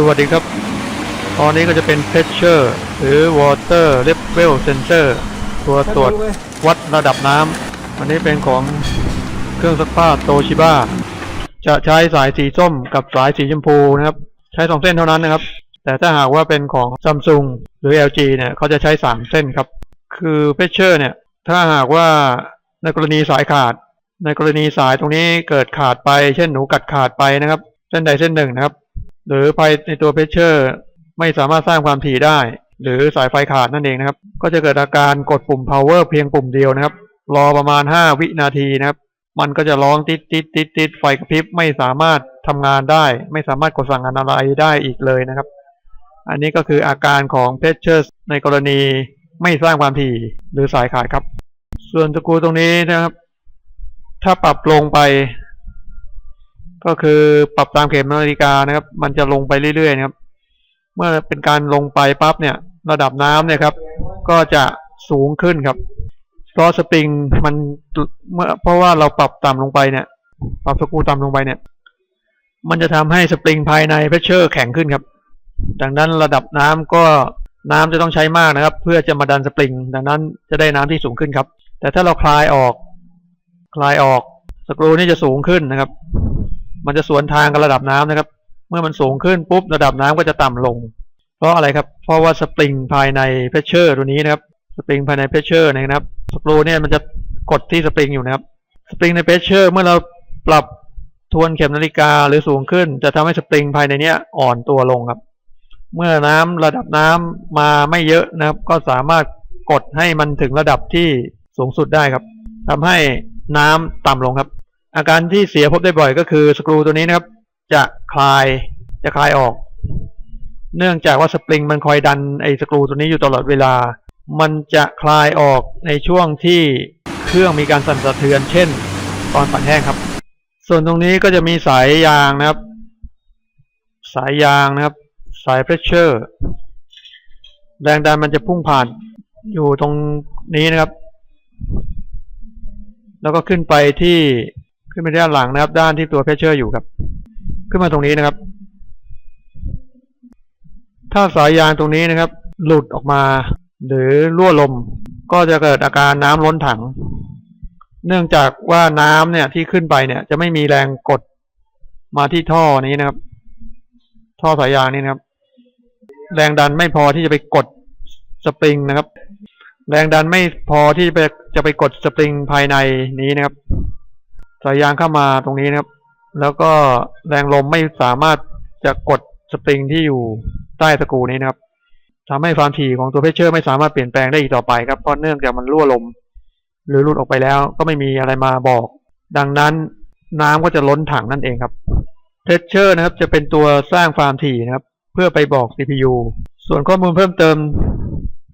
สวัสดีครับ ตอนนี้ก็จะเป็น pressure หรือ water level sensor ตัวตรวจวัดระดับน้ำอันนี้เป็นของเครื่องซักผ้าโตชิบ้าจะใช้สายสีส้มกับสายสีชมพูนะครับ ใช้สองเส้นเท่านั้นนะครับ แต่ถ้าหากว่าเป็นของ Samsung หรือ LG เนี่ยเขาจะใช้สามเส้นครับ คือ pressure เนี่ย ถ้าหากว่าในกรณีสายขาด ในกรณีสายตรงนี้เกิดขาดไป เช่นหนูกัดขาดไปนะครับ เส้นใดเส้นหนึ่งนะครับ หรือภายในตัวเพชเชอร์ไม่สามารถสร้างความถี่ได้ หรือสายไฟขาดนั่นเองนะครับ ก็จะเกิดอาการกดปุ่ม power เพียงปุ่มเดียวนะครับ รอประมาณ 5 วินาทีนะครับ มันก็จะร้องติดติดติดติดไฟกระพริบไม่สามารถทำงานได้ ไม่สามารถกดสั่งงานอะไรได้อีกเลยนะครับ อันนี้ก็คืออาการของเพชเชอร์ในกรณีไม่สร้างความถี่หรือสายขาดครับ ส่วนสกูตรงนี้นะครับ ถ้าปรับลงไป ก็คือปรับตามเข็มนาฬิกานะครับ มันจะลงไปเรื่อยๆนะครับ เมื่อเป็นการลงไปปั๊บเนี่ย ระดับน้ำเนี่ยครับ ก็จะสูงขึ้นครับ เพราะสปริงมันเมื่อเพราะว่าเราปรับต่ำลงไปเนี่ย ปรับสกรูต่ำลงไปเนี่ย มันจะทำให้สปริงภายในเพชเชอร์แข็งขึ้นครับ ดังนั้นระดับน้ำก็น้ำจะต้องใช้มากนะครับ เพื่อจะมาดันสปริง ดังนั้นจะได้น้ำที่สูงขึ้นครับ แต่ถ้าเราคลายออก คลายออกสกรูนี่จะสูงขึ้นนะครับ มันจะสวนทางกับระดับน้ำนะครับ เมื่อมันสูงขึ้นปุ๊บระดับน้ำก็จะต่ำลง เพราะอะไรครับ เพราะว่าสปริงภายในเพชเชอร์ตัวนี้นะครับ สปริงภายในเพชเชอร์นะครับสกรูเนี่ยมันจะกดที่สปริงอยู่นะครับ สปริงในเพชเชอร์เมื่อเราปรับทวนเข็มนาฬิกาหรือสูงขึ้น จะทำให้สปริงภายในเนี้ยอ่อนตัวลงครับ เมื่อน้ำระดับน้ำมาไม่เยอะนะครับ ก็สามารถกดให้มันถึงระดับที่สูงสุดได้ครับทำให้น้ำต่ำลงครับ อาการที่เสียพบได้บ่อยก็คือสกรูตัวนี้นะครับ จะคลายจะคลายออก เนื่องจากว่าสปริงมันคอยดันไอ้สกรูตัวนี้อยู่ตลอดเวลา มันจะคลายออกในช่วงที่เครื่องมีการสั่นสะเทือน เช่น ตอนปั่นแห้งครับ ส่วนตรงนี้ก็จะมีสายยางนะครับ สายยางนะครับ สายเพรสเชอร์แรงดันมันจะพุ่งผ่านอยู่ตรงนี้นะครับ แล้วก็ขึ้นไปที่ ขึ้นไปด้านหลังนะครับ ด้านที่ตัวเพชเชอร์อยู่ครับ ขึ้นมาตรงนี้นะครับ ถ้าสายยางตรงนี้นะครับ หลุดออกมา หรือรั่วลมก็จะเกิดอาการน้ำล้นถัง เนื่องจากว่าน้ำเนี่ยที่ขึ้นไปเนี่ย จะไม่มีแรงกดมาที่ท่อนี้นะครับ ท่อสายยางนี่นะครับ แรงดันไม่พอที่จะไปกดสปริงนะครับ แรงดันไม่พอที่จะไปจะไปกดสปริงภายในนี้นะครับ สายยางเข้ามาตรงนี้นะครับ แล้วก็แรงลมไม่สามารถจะกดสปริงที่อยู่ใต้ตะกูนี้นะครับทำให้ความถี่ของตัวเพชเชอร์ไม่สามารถเปลี่ยนแปลงได้อีกต่อไปครับเพราะเนื่องจากมันรั่วลม หรือหลุดออกไปแล้วก็ไม่มีอะไรมาบอก ดังนั้นน้ำก็จะล้นถังนั่นเองครับเพชเชอร์นะครับ จะเป็นตัวสร้างความถี่นะครับ เพื่อไปบอก CPU ส่วนข้อมูลเพิ่มเติม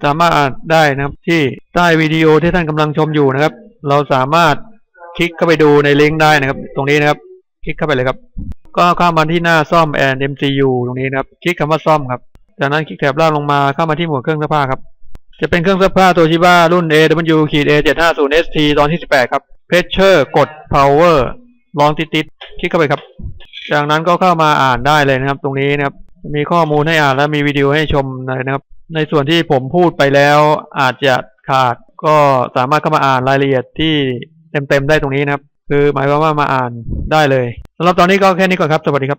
สามารถอ่านได้นะครับที่ใต้วิดีโอที่ท่านกำลังชมอยู่นะครับ เราสามารถ คลิกเข้าไปดูในลิงก์ได้นะครับ ตรงนี้นะครับ คลิกเข้าไปเลยครับ ก็เข้ามาที่หน้าซ่อม and MCU ตรงนี้นะครับ คลิกคำว่าซ่อมครับ จากนั้นคลิกแถบล่างลงมาเข้ามาที่หมวดเครื่องเสื้อผ้าครับ จะเป็นเครื่องเสื้อผ้าตัวชิบ้ารุ่น AW A750 ST ตอนที่ 18 ครับ Pressure กด Power ลองติดติดๆคลิกเข้าไปครับ จากนั้นก็เข้ามาอ่านได้เลยนะครับ ตรงนี้นะครับ มีข้อมูลให้อ่านและมีวิดีโอให้ชมเลยนะครับ ในส่วนที่ผมพูดไปแล้วอาจจะขาดก็สามารถเข้ามาอ่านรายละเอียดที่ เต็มๆได้ตรงนี้นะครับ คือหมายความว่ามาอ่านได้เลยสำหรับตอนนี้ก็แค่นี้ก่อนครับ สวัสดีครับ